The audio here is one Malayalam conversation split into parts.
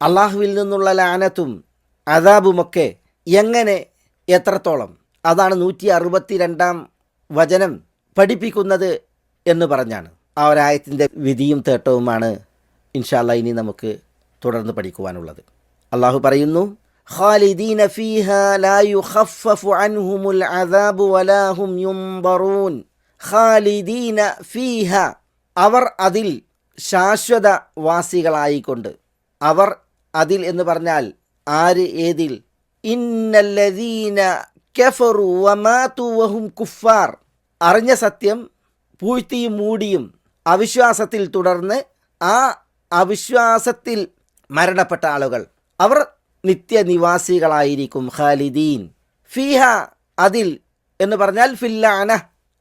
അള്ളാഹുവിൽ നിന്നുള്ള ലാനത്തും അതാബുമൊക്കെ എങ്ങനെ എത്രത്തോളം അതാണ് നൂറ്റി അറുപത്തി രണ്ടാം വചനം പഠിപ്പിക്കുന്നത് എന്ന് പറഞ്ഞാണ് ആ ഒരായത്തിൻ്റെ വിധിയും തേട്ടവുമാണ് ഇൻഷാല്ല ഇനി നമുക്ക് തുടർന്ന് പഠിക്കുവാനുള്ളത് അള്ളാഹു പറയുന്നു خالدين فيها لا يخفف عنهم العذاب ولا هم ينظرون خالدين فيها അവർ അതിൽ ശാശ്വത വാസികളായിക്കൊണ്ട് അവർ അതിൽ എന്ന് പറഞ്ഞാൽ ആര് ഏതിൽ? ഇന്നല്ലദീന കഫറു വമാതു വഹും കുഫാർ. അറിഞ്ഞ സത്യം പൂഴ്ത്തിയും മൂടിയും അവിശ്വാസത്തിൽ തുടർന്ന് ആ അവിശ്വാസത്തിൽ മരണപ്പെട്ട ആളുകൾ. അവർ നിത്യനിവാസികളായിരിക്കും ഖാലിദീൻ. ഫീഹ അതിൽ എന്ന് പറഞ്ഞാൽ ഫില്ലാന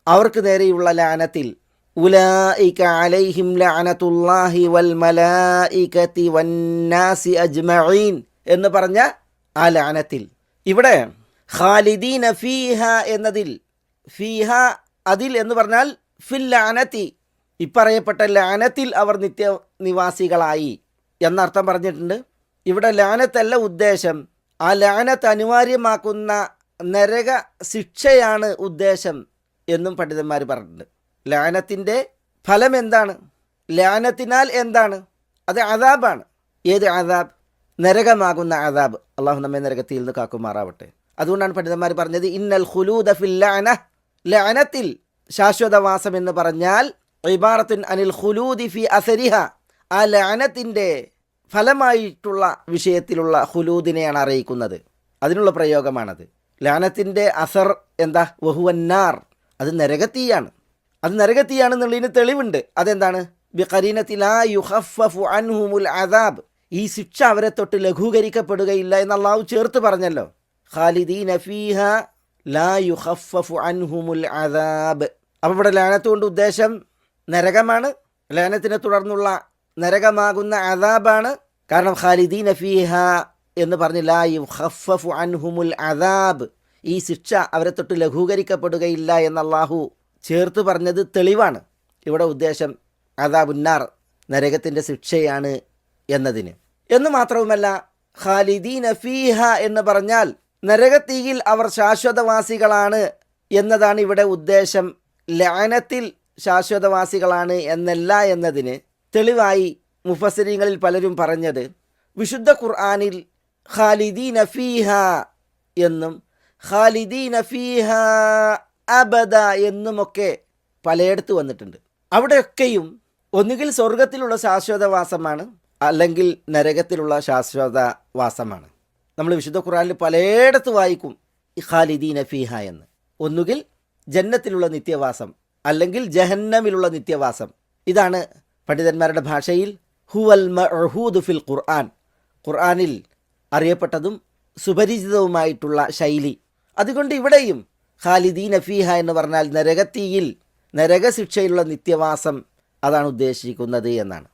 അവർക്ക് നേരെയുള്ള ലാനത്തിൽ. ഉലായിക അലൈഹിം ലഅനത്തുല്ലാഹി വൽ മലായികതി വന്നാസി അജ്മഈൻ എന്ന് പറഞ്ഞ ആ ലാനത്തിൽ ഇവിടെ ഖാലിദീന ഫീഹ എന്നതിൽ ഫീഹ അതിൽ എന്ന് പറഞ്ഞാൽ ഫിൽ ലാനത്തി ഇപ്പറയപ്പെട്ട ലാനത്തിൽ അവർ നിത്യ നിവാസികളായി എന്നർത്ഥം പറഞ്ഞിട്ടുണ്ട്. ഇവിടെ ലാനത്തല്ല ഉദ്ദേശം ആ ലാനത്ത് അനിവാര്യമാക്കുന്ന നരക ശിക്ഷയാണ് ഉദ്ദേശം എന്നും പണ്ഡിതന്മാർ പറഞ്ഞിട്ടുണ്ട്. ലാനത്തിന്റെ ഫലം എന്താണ്? ലാനത്തിനാൽ എന്താണ്? അത് അതാബാണ് ഏത് അതാബ് നരകമാകുന്ന അതാബ് അള്ളാഹു നമ്മെ നരകത്തിൽ നിന്ന് കാക്കുമാറാവട്ടെ. അതുകൊണ്ടാണ് പണ്ഡിതന്മാർ പറഞ്ഞത് ഇന്നൽ ഫിൽ ലാന ലാനത്തിൽ ശാശ്വതവാസം എന്ന് പറഞ്ഞാൽ ഇബാറത്തുൻ അനിൽ ഖുലൂദി ഫി അസരിഹ. ആ ലാനത്തിന്റെ ഫലമായിട്ടുള്ള വിഷയത്തിലുള്ള ഹുലൂദിനെയാണ് അറിയിക്കുന്നത്. അതിനുള്ള പ്രയോഗമാണത്. ലാനത്തിന്റെ അസർ എന്താ? വഹുവന്നാർ. അത് നരകത്തീയാണ്. അത് നരകത്തിയാണെന്നുള്ളതിന് തെളിവുണ്ട്. അതെന്താണ്? അദാബ്. ഈ ശിക്ഷ അവരെ തൊട്ട് ലഘൂകരിക്കപ്പെടുകയില്ല എന്ന് അള്ളാഹു ചേർത്ത് പറഞ്ഞല്ലോ. ഫീഹ ലാ അദാബ്. ഇവിടെ ലയനത്തുകൊണ്ട് ഉദ്ദേശം നരകമാണ്. ലാനത്തിനെ തുടർന്നുള്ള നരകമാകുന്ന അദാബാണ്. കാരണം ഖാലിദീൻ അഫീഹ എന്ന് പറഞ്ഞില്ല യുഹഫഫു അൻഹുമുൽ അദാബ്. ഈ ശിക്ഷ അവരെ തൊട്ട് ലഘൂകരിക്കപ്പെടുകയില്ല എന്ന് അള്ളാഹു ചേർത്ത് പറഞ്ഞത് തെളിവാണ്. ഇവിടെ ഉദ്ദേശം അതാബുന്നാർ നരകത്തിന്റെ ശിക്ഷയാണ് എന്നതിന്. എന്ന് മാത്രവുമല്ല ഖാലിദീന ഫീഹ എന്ന് പറഞ്ഞാൽ നരകത്തീയിൽ അവർ ശാശ്വതവാസികളാണ് എന്നതാണ് ഇവിടെ ഉദ്ദേശം. ലാനത്തിൽ ശാശ്വതവാസികളാണ് എന്നല്ല എന്നതിന് തെളിവായി മുഫസരിങ്ങളിൽ പലരും പറഞ്ഞത് വിശുദ്ധ ഖുർആാനിൽ ഖാലിദീന നഫീഹ എന്നും ഖാലിദീന ഫീഹ അബദ എന്നുമൊക്കെ പലയിടത്ത് വന്നിട്ടുണ്ട്. അവിടെയൊക്കെയും ഒന്നുകിൽ സ്വർഗത്തിലുള്ള ശാശ്വതവാസമാണ് അല്ലെങ്കിൽ നരകത്തിലുള്ള ശാശ്വതവാസമാണ്. നമ്മൾ വിശുദ്ധ ഖുറാനിൽ പലയിടത്ത് വായിക്കും ഇഖാലിദീന ഖാലിദീന ഫീഹ എന്ന്. ഒന്നുകിൽ ജന്നത്തിലുള്ള നിത്യവാസം അല്ലെങ്കിൽ ജഹന്നമിലുള്ള നിത്യവാസം. ഇതാണ് പണ്ഡിതന്മാരുടെ ഭാഷയിൽ ഹുവൽ മഹൂദ് ഫിൽ ഖുർആൻ. ഖുർആനിൽ അറിയപ്പെട്ടതും സുപരിചിതവുമായിട്ടുള്ള ശൈലി. അതുകൊണ്ട് ഇവിടെയും ഖാലിദീൻ അഫീഹ എന്ന് പറഞ്ഞാൽ നരകത്തീയിൽ നരകശിക്ഷയിലുള്ള നിത്യവാസം അതാണ് ഉദ്ദേശിക്കുന്നത് എന്നാണ്.